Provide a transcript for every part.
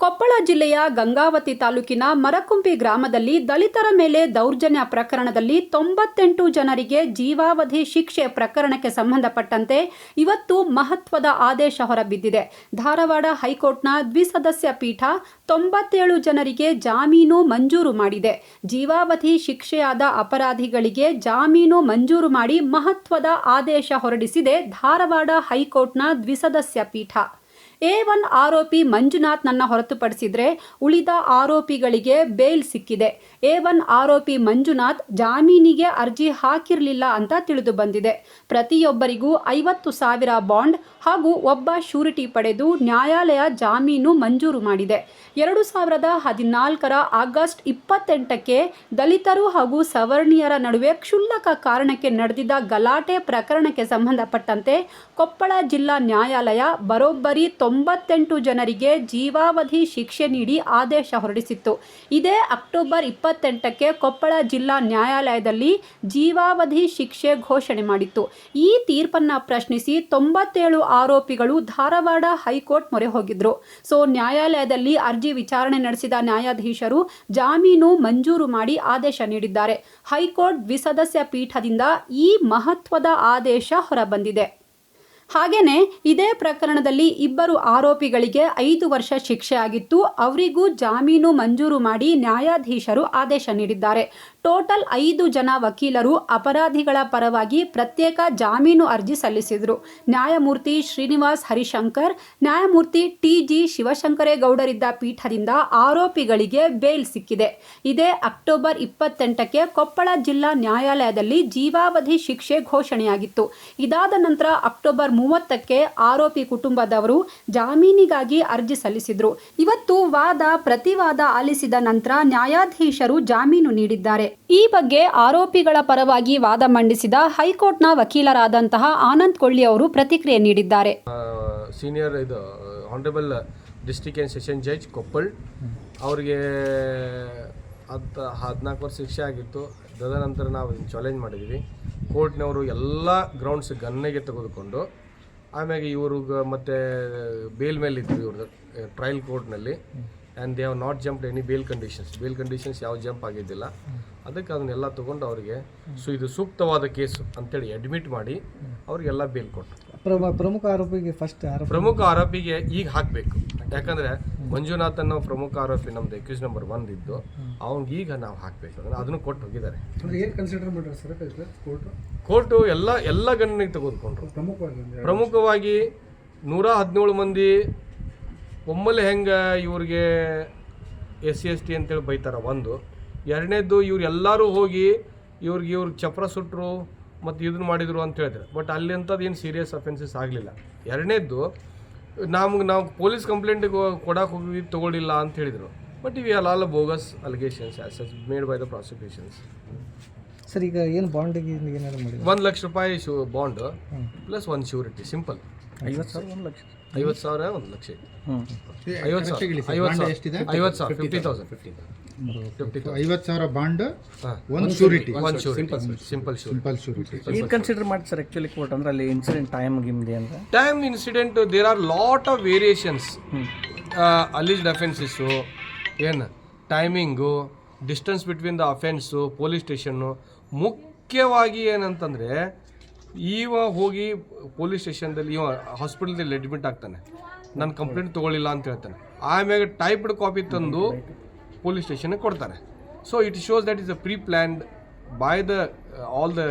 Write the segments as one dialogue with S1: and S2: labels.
S1: ಕೊಪ್ಪಳ ಜಿಲ್ಲೆಯ ಗಂಗಾವತಿ ತಾಲೂಕಿನ ಮರಕುಂಪಿ ಗ್ರಾಮದಲ್ಲಿ ದಲಿತರ ಮೇಲೆ ದೌರ್ಜನ್ಯ ಪ್ರಕರಣದಲ್ಲಿ ತೊಂಬತ್ತೆಂಟು ಜನರಿಗೆ ಜೀವಾವಧಿ ಶಿಕ್ಷೆ ಪ್ರಕರಣಕ್ಕೆ ಸಂಬಂಧಪಟ್ಟಂತೆ ಇವತ್ತು ಮಹತ್ವದ ಆದೇಶ ಹೊರಬಿದ್ದಿದೆ. ಧಾರವಾಡ ಹೈಕೋರ್ಟ್ನ ದ್ವಿಸದಸ್ಯ ಪೀಠ ತೊಂಬತ್ತೇಳು ಜನರಿಗೆ ಜಾಮೀನು ಮಂಜೂರು ಮಾಡಿದೆ. ಜೀವಾವಧಿ ಶಿಕ್ಷೆಯಾದ ಅಪರಾಧಿಗಳಿಗೆ ಜಾಮೀನು ಮಂಜೂರು ಮಾಡಿ ಮಹತ್ವದ ಆದೇಶ ಹೊರಡಿಸಿದೆ ಧಾರವಾಡ ಹೈಕೋರ್ಟ್ನ ದ್ವಿಸದಸ್ಯ ಪೀಠ. ಎ ಒನ್ ಆರೋಪಿ ಮಂಜುನಾಥ್ ನನ್ನ ಹೊರತುಪಡಿಸಿದ್ರೆ ಉಳಿದ ಆರೋಪಿಗಳಿಗೆ ಬೇಲ್ ಸಿಕ್ಕಿದೆ. ಎ ಒನ್ ಆರೋಪಿ ಮಂಜುನಾಥ್ ಜಾಮೀನಿಗೆ ಅರ್ಜಿ ಹಾಕಿರಲಿಲ್ಲ ಅಂತ ತಿಳಿದು ಬಂದಿದೆ. ಪ್ರತಿಯೊಬ್ಬರಿಗೂ ಐವತ್ತು ಸಾವಿರ ಬಾಂಡ್ ಹಾಗೂ ಒಬ್ಬ ಶ್ಯೂರಿಟಿ ಪಡೆದು ನ್ಯಾಯಾಲಯ ಜಾಮೀನು ಮಂಜೂರು ಮಾಡಿದೆ. ಎರಡು ಸಾವಿರದ ಹದಿನಾಲ್ಕರ ಆಗಸ್ಟ್ ಇಪ್ಪತ್ತೆಂಟಕ್ಕೆ ದಲಿತರು ಹಾಗೂ ಸವರ್ಣೀಯರ ನಡುವೆ ಕ್ಷುಲ್ಲಕ ಕಾರಣಕ್ಕೆ ನಡೆದಿದ್ದ ಗಲಾಟೆ ಪ್ರಕರಣಕ್ಕೆ ಸಂಬಂಧಪಟ್ಟಂತೆ ಕೊಪ್ಪಳ ಜಿಲ್ಲಾ ನ್ಯಾಯಾಲಯ ಬರೋಬ್ಬರಿ ತೊಂಬತ್ತೆಂಟು ಜನರಿಗೆ ಜೀವಾವಧಿ ಶಿಕ್ಷೆ ನೀಡಿ ಆದೇಶ ಹೊರಡಿಸಿತ್ತು. ಇದೇ ಅಕ್ಟೋಬರ್ ಇಪ್ಪತ್ತೆಂಟಕ್ಕೆ ಕೊಪ್ಪಳ ಜಿಲ್ಲಾ ನ್ಯಾಯಾಲಯದಲ್ಲಿ ಜೀವಾವಧಿ ಶಿಕ್ಷೆ ಘೋಷಣೆ ಮಾಡಿತ್ತು. ಈ ತೀರ್ಪನ್ನು ಪ್ರಶ್ನಿಸಿ ತೊಂಬತ್ತೇಳು ಆರೋಪಿಗಳು ಧಾರವಾಡ ಹೈಕೋರ್ಟ್ ಮೊರೆ ಹೋಗಿದ್ರು. ಸೊ, ನ್ಯಾಯಾಲಯದಲ್ಲಿ ಅರ್ಜಿ ವಿಚಾರಣೆ ನಡೆಸಿದ ನ್ಯಾಯಾಧೀಶರು ಜಾಮೀನು ಮಂಜೂರು ಮಾಡಿ ಆದೇಶ ನೀಡಿದ್ದಾರೆ. ಹೈಕೋರ್ಟ್ ದ್ವಿಸದಸ್ಯ ಪೀಠದಿಂದ ಈ ಮಹತ್ವದ ಆದೇಶ ಹೊರಬಂದಿದೆ. ಹಾಗೇನೆ ಇದೇ ಪ್ರಕರಣದಲ್ಲಿ ಇಬ್ಬರು ಆರೋಪಿಗಳಿಗೆ ಐದು ವರ್ಷ ಶಿಕ್ಷೆ ಆಗಿತ್ತು. ಅವರಿಗೂ ಜಾಮೀನು ಮಂಜೂರು ಮಾಡಿ ನ್ಯಾಯಾಧೀಶರು ಆದೇಶ ನೀಡಿದ್ದಾರೆ. ಟೋಟಲ್ ಐದು ಜನ ವಕೀಲರು ಅಪರಾಧಿಗಳ ಪರವಾಗಿ ಪ್ರತ್ಯೇಕ ಜಾಮೀನು ಅರ್ಜಿ ಸಲ್ಲಿಸಿದರು. ನ್ಯಾಯಮೂರ್ತಿ ಶ್ರೀನಿವಾಸ್ ಹರಿಶಂಕರ್, ನ್ಯಾಯಮೂರ್ತಿ ಟಿ ಜಿ ಶಿವಶಂಕರೇಗೌಡರಿದ್ದ ಪೀಠದಿಂದ ಆರೋಪಿಗಳಿಗೆ ಬೇಲ್ ಸಿಕ್ಕಿದೆ. ಇದೇ ಅಕ್ಟೋಬರ್ ಇಪ್ಪತ್ತೆಂಟಕ್ಕೆ ಕೊಪ್ಪಳ ಜಿಲ್ಲಾ ನ್ಯಾಯಾಲಯದಲ್ಲಿ ಜೀವಾವಧಿ ಶಿಕ್ಷೆ ಘೋಷಣೆಯಾಗಿತ್ತು. ಇದಾದ ನಂತರ ಅಕ್ಟೋಬರ್ ಮೂವತ್ತಕ್ಕೆ ಆರೋಪಿ ಕುಟುಂಬದವರು ಜಾಮೀನಿಗಾಗಿ ಅರ್ಜಿ ಸಲ್ಲಿಸಿದ್ರು. ಇವತ್ತು ವಾದ ಪ್ರತಿವಾದ ಆಲಿಸಿದ ನಂತರ ನ್ಯಾಯಾಧೀಶರು ಜಾಮೀನು ನೀಡಿದ್ದಾರೆ. ಈ ಬಗ್ಗೆ ಆರೋಪಿಗಳ ಪರವಾಗಿ ವಾದ ಮಂಡಿಸಿದ ಹೈಕೋರ್ಟ್ನ ವಕೀಲರಾದಂತಹ ಆನಂದ್ ಕೊಳ್ಳಿ ಅವರು ಪ್ರತಿಕ್ರಿಯೆ ನೀಡಿದ್ದಾರೆ.
S2: ಸೀನಿಯರ್ ಇದು honourable district and session judge Koppal ಅವರಿಗೆ ಹತ್ತು, ಹದಿನಾಲ್ಕು ವರ್ಷ ಶಿಕ್ಷೆ ಆಗಿತ್ತು. ತದನಂತರ ನಾವು ಚಾಲೆಂಜ್ ಮಾಡಿದ್ವಿ. ಕೋರ್ಟ್ನವರು ಎಲ್ಲ ಗ್ರೌಂಡ್ಸ್ ಗನ್ನೆಗೆ ತೆಗೆದುಕೊಂಡು ಆಮ್ಯಾಗೆ ಇವರು ಮತ್ತೆ ಬೇಲ್ ಮೇಲೆ ಇತ್ತು ಇವ್ರದ್ದು ಟ್ರಯಲ್ ಕೋರ್ಟ್ನಲ್ಲಿ and they have not jump any bail conditions bail conditions ಯಾವ ಜಂಪ್ ಆಗಿದ್ದಿಲ್ಲ. ಅದಕ್ಕೆ ಅದನ್ನೆಲ್ಲ ತೊಗೊಂಡು ಅವರಿಗೆ ಸೊ ಇದು ಸೂಕ್ತವಾದ ಕೇಸು ಅಂತೇಳಿ ಅಡ್ಮಿಟ್ ಮಾಡಿ ಅವ್ರಿಗೆಲ್ಲ ಬೇಲ್ ಕೊಟ್ಟರು
S3: ಪ್ರಮ ಪ್ರಮುಖ ಆರೋಪಿಗೆ ಫಸ್ಟ್
S2: ಪ್ರಮುಖ ಆರೋಪಿಗೆ ಈಗ ಹಾಕಬೇಕು. ಯಾಕಂದ್ರೆ ಮಂಜುನಾಥ್ ಅನ್ನೋ ಪ್ರಮುಖ ಆರೋಪಿ ನಮ್ದು ಎಕ್ಯೂಸ್ ನಂಬರ್ ಒನ್ ಇದ್ದು ಅವ್ನಿಗೆ ಈಗ ನಾವು ಹಾಕಬೇಕು. ಅಂದ್ರೆ ಅದನ್ನು ಕೊಟ್ಟು ಹೋಗಿದ್ದಾರೆ.
S3: ಏನು ಕನ್ಸಿಡರ್ ಮಾಡ್ಯಾರ ಸರ್ ಕೋರ್ಟ್
S2: ಕೋರ್ಟು ಎಲ್ಲ ಎಲ್ಲ ಗಣನೆಗೆ ತೆಗೆದುಕೊಂಡ್ರು.
S3: ಪ್ರಮುಖವಾಗಿ
S2: ಪ್ರಮುಖವಾಗಿ ನೂರ ಹದಿನೇಳು ಮಂದಿ ಒಮ್ಮಲೆ ಹೆಂಗೆ ಇವ್ರಿಗೆ ಎಸ್ ಸಿ ಎಸ್ ಟಿ ಅಂತೇಳಿ ಬೈತಾರ ಒಂದು. ಎರಡನೇದ್ದು ಇವ್ರು ಎಲ್ಲರೂ ಹೋಗಿ ಇವ್ರಿಗೆ ಇವ್ರಿಗೆ ಚಪ್ರ ಸುಟ್ಟರು ಮತ್ತು ಇದನ್ನ ಮಾಡಿದರು ಅಂತ ಹೇಳ್ತಾರೆ ಬಟ್ ಅಲ್ಲಿ ಅಂಥದ್ದು ಏನು ಸೀರಿಯಸ್ ಅಫೆನ್ಸಸ್ ಆಗಲಿಲ್ಲ. ಎರಡನೇದ್ದು ನಮ್ಗೆ ನಾವು ಪೊಲೀಸ್ ಕಂಪ್ಲೇಂಟ್ ಕೊಡಕ್ಕೆ ಹೋಗಿ ತೊಗೊಳ್ಳಿಲ್ಲ ಅಂತ ಹೇಳಿದರು. ಬಟ್ ಇವು ಎಲ್ಲ all bogus allegations as such made by the prosecutions
S3: sir ಈಗ ಏನು ಬಾಂಡಿಗೆ ಏನಾದ್ರು ಮಾಡಿದ್ರು?
S2: ಒಂದು ಲಕ್ಷ ರೂಪಾಯಿ ಶೂ ಬಾಂಡ್ ಪ್ಲಸ್ ಒಂದು ಶ್ಯೂರಿಟಿ ಸಿಂಪಲ್
S3: ಐವತ್ತು ಸಾವಿರ ಒಂದು ಲಕ್ಷ.
S2: ಐವತ್ತು ಸಾವಿರ ಒಂದು ಲಕ್ಷ ಐವತ್ತು ಸಾವಿರ ಐವತ್ತು ಸಾವಿರ ಫಿಫ್ಟಿ ತೌಸಂಡ್ ಫಿಫ್ಟಿ ಫಿಫ್ಟಿ
S4: ಐವತ್ತು ಸಾವಿರ ಬಾಂಡ್ ಒಂದು ಶೂರಿಟಿ.
S2: Simple
S4: simple surety.
S5: ಏನು ಕನ್ಸಿಡರ್ ಮಾಡಿ ಸರ್ ಆ್ಯಕ್ಚುಲಿ ಕೋರ್ಟ್ ಅಂದ್ರೆ ಅಲ್ಲಿ ಇನ್ಸಿಡೆಂಟ್ ಟೈಮ್ ಗಿಮ್ದೆ ಅಂತ
S2: time incident there are lot of variations alleged offences ಏನು? Timing distance between the offence police station ಮುಖ್ಯವಾಗಿ ಏನಂತಂದರೆ ಇವ ಹೋಗಿ ಪೊಲೀಸ್ ಸ್ಟೇಷನ್ದಲ್ಲಿ ಇವ ಹಾಸ್ಪಿಟಲ್ದಲ್ಲಿ ಅಡ್ಮಿಟ್ ಆಗ್ತಾನೆ. ನಾನು ಕಂಪ್ಲೇಂಟ್ ತೊಗೊಳ್ಳಿಲ್ಲ ಅಂತ ಹೇಳ್ತಾನೆ. ಆಮ್ಯಾಗ ಟೈಪ್ಡ್ ಕಾಪಿ ತಂದು ಪೊಲೀಸ್ ಸ್ಟೇಷನ್ಗೆ ಕೊಡ್ತಾರೆ. So it shows that is a pre planned by the all the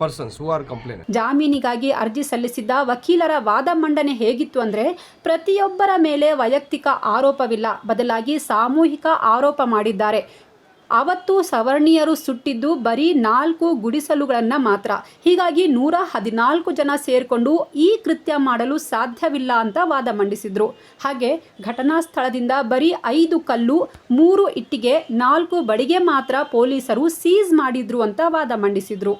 S2: persons who are complain
S1: ಜಾಮೀನಿಗಾಗಿ ಅರ್ಜಿ ಸಲ್ಲಿಸಿದ್ದ ವಕೀಲರ ವಾದ ಮಂಡನೆ ಹೇಗಿತ್ತು ಅಂದರೆ ಪ್ರತಿಯೊಬ್ಬರ ಮೇಲೆ ವೈಯಕ್ತಿಕ ಆರೋಪವಿಲ್ಲ. ಬದಲಾಗಿ ಸಾಮೂಹಿಕ ಆರೋಪ ಮಾಡಿದ್ದಾರೆ. ಅವತ್ತು ಸವರ್ಣೀಯರು ಸುಟ್ಟಿದ್ದು ಬರೀ ನಾಲ್ಕು ಗುಡಿಸಲುಗಳನ್ನು ಮಾತ್ರ. ಹೀಗಾಗಿ ನೂರ ಹದಿನಾಲ್ಕು ಜನ ಸೇರಿಕೊಂಡು ಈ ಕೃತ್ಯ ಮಾಡಲು ಸಾಧ್ಯವಿಲ್ಲ ಅಂತ ವಾದ ಮಂಡಿಸಿದ್ರು. ಹಾಗೆ ಘಟನಾ ಸ್ಥಳದಿಂದ ಬರೀ ಐದು ಕಲ್ಲು, ಮೂರು ಇಟ್ಟಿಗೆ, ನಾಲ್ಕು ಬಡಿಗೆ ಮಾತ್ರ ಪೊಲೀಸರು ಸೀಸ್ ಮಾಡಿದ್ರು ಅಂತ ವಾದ ಮಂಡಿಸಿದ್ರು.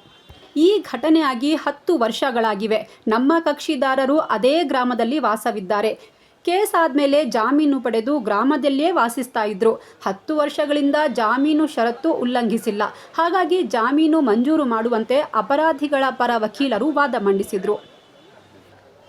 S1: ಈ ಘಟನೆಯಾಗಿ ಹತ್ತು ವರ್ಷಗಳಾಗಿವೆ. ನಮ್ಮ ಕಕ್ಷಿದಾರರು ಅದೇ ಗ್ರಾಮದಲ್ಲಿ ವಾಸವಿದ್ದಾರೆ. ಕೇಸ್ ಆದಮೇಲೆ ಜಾಮೀನು ಪಡೆದು ಗ್ರಾಮದಲ್ಲಿಯೇ ವಾಸಿಸ್ತಾ ಇದ್ರು. ಹತ್ತು ವರ್ಷಗಳಿಂದ ಜಾಮೀನು ಷರತ್ತು ಉಲ್ಲಂಘಿಸಿಲ್ಲ. ಹಾಗಾಗಿ ಜಾಮೀನು ಮಂಜೂರು ಮಾಡುವಂತೆ ಅಪರಾಧಿಗಳ ಪರ ವಕೀಲರು ವಾದ ಮಂಡಿಸಿದ್ರು.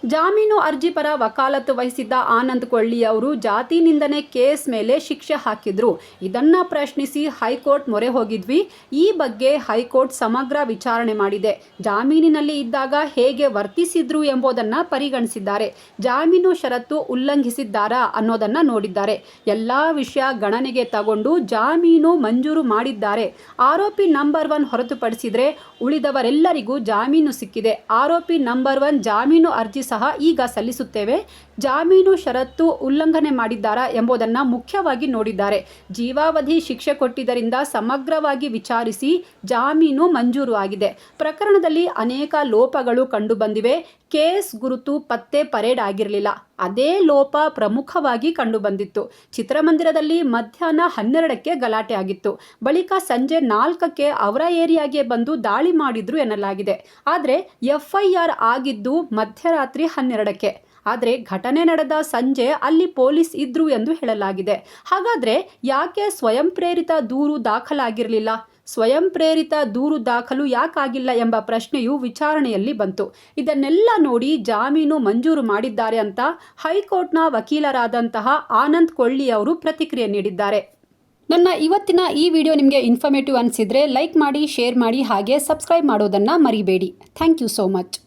S1: ಜಾಮೀನು ಅರ್ಜಿ ಪರ ವಕಾಲತ್ತು ವಹಿಸಿದ್ದ ಆನಂದ್ ಕೊಳ್ಳಿ ಅವರು ಜಾತಿ ನಿಂದನೆ ಕೇಸ್ ಮೇಲೆ ಶಿಕ್ಷೆ ಹಾಕಿದ್ರು. ಇದನ್ನ ಪ್ರಶ್ನಿಸಿ ಹೈಕೋರ್ಟ್ ಮೊರೆ ಹೋಗಿದ್ವಿ. ಈ ಬಗ್ಗೆ ಹೈಕೋರ್ಟ್ ಸಮಗ್ರ ವಿಚಾರಣೆ ಮಾಡಿದೆ. ಜಾಮೀನಿನಲ್ಲಿ ಇದ್ದಾಗ ಹೇಗೆ ವರ್ತಿಸಿದ್ರು ಎಂಬುದನ್ನ ಪರಿಗಣಿಸಿದ್ದಾರೆ. ಜಾಮೀನು ಷರತ್ತು ಉಲ್ಲಂಘಿಸಿದ್ದಾರಾ ಅನ್ನೋದನ್ನ ನೋಡಿದ್ದಾರೆ. ಎಲ್ಲಾ ವಿಷಯ ಗಣನೆಗೆ ತಗೊಂಡು ಜಾಮೀನು ಮಂಜೂರು ಮಾಡಿದ್ದಾರೆ. ಆರೋಪಿ ನಂಬರ್ ಒನ್ ಹೊರತುಪಡಿಸಿದ್ರೆ ಉಳಿದವರೆಲ್ಲರಿಗೂ ಜಾಮೀನು ಸಿಕ್ಕಿದೆ. ಆರೋಪಿ ನಂಬರ್ ಒನ್ ಜಾಮೀನು ಅರ್ಜಿ ಸಹ ಈಗ ಸಲ್ಲಿಸುತ್ತೇವೆ. ಜಾಮೀನು ಷರತ್ತು ಉಲ್ಲಂಘನೆ ಮಾಡಿದ್ದಾರಾ ಎಂಬುದನ್ನು ಮುಖ್ಯವಾಗಿ ನೋಡಿದ್ದಾರೆ. ಜೀವಾವಧಿ ಶಿಕ್ಷೆ ಕೊಟ್ಟಿದ್ದರಿಂದ ಸಮಗ್ರವಾಗಿ ವಿಚಾರಿಸಿ ಜಾಮೀನು ಮಂಜೂರು ಆಗಿದೆ. ಪ್ರಕರಣದಲ್ಲಿ ಅನೇಕ ಲೋಪಗಳು ಕಂಡುಬಂದಿವೆ. ಕೇಸ್ ಗುರುತು ಪತ್ತೆ ಪರೇಡ್ ಆಗಿರಲಿಲ್ಲ. ಅದೇ ಲೋಪ ಪ್ರಮುಖವಾಗಿ ಕಂಡುಬಂದಿತ್ತು. ಚಿತ್ರಮಂದಿರದಲ್ಲಿ ಮಧ್ಯಾಹ್ನ ಹನ್ನೆರಡಕ್ಕೆ ಗಲಾಟೆ ಆಗಿತ್ತು. ಬಳಿಕ ಸಂಜೆ ನಾಲ್ಕಕ್ಕೆ ಅವರ ಏರಿಯಾಗೆ ಬಂದು ದಾಳಿ ಮಾಡಿದ್ರು ಎನ್ನಲಾಗಿದೆ. ಆದರೆ ಎಫ್ಐಆರ್ ಆಗಿದ್ದು ಮಧ್ಯರಾತ್ರಿ ಹನ್ನೆರಡಕ್ಕೆ. ಆದರೆ ಘಟನೆ ನಡೆದ ಸಂಜೆ ಅಲ್ಲಿ ಪೊಲೀಸ್ ಇದ್ರು ಎಂದು ಹೇಳಲಾಗಿದೆ. ಹಾಗಾದರೆ ಯಾಕೆ ಸ್ವಯಂ ಪ್ರೇರಿತ ದೂರು ದಾಖಲಾಗಿರಲಿಲ್ಲ? ಸ್ವಯಂ ಪ್ರೇರಿತ ದೂರು ದಾಖಲು ಯಾಕಾಗಿಲ್ಲ ಎಂಬ ಪ್ರಶ್ನೆಯು ವಿಚಾರಣೆಯಲ್ಲಿ ಬಂತು. ಇದನ್ನೆಲ್ಲ ನೋಡಿ ಜಾಮೀನು ಮಂಜೂರು ಮಾಡಿದ್ದಾರೆ ಅಂತ ಹೈಕೋರ್ಟ್ನ ವಕೀಲರಾದಂತಹ ಆನಂದ್ ಕೊಳ್ಳಿ ಅವರು ಪ್ರತಿಕ್ರಿಯೆ ನೀಡಿದ್ದಾರೆ. ನನ್ನ ಇವತ್ತಿನ ಈ ವಿಡಿಯೋ ನಿಮಗೆ ಇನ್ಫಾರ್ಮೇಟಿವ್ ಅನಿಸಿದರೆ ಲೈಕ್ ಮಾಡಿ ಶೇರ್ ಮಾಡಿ ಹಾಗೆ ಸಬ್ಸ್ಕ್ರೈಬ್ ಮಾಡೋದನ್ನು ಮರಿಬೇಡಿ. Thank you so much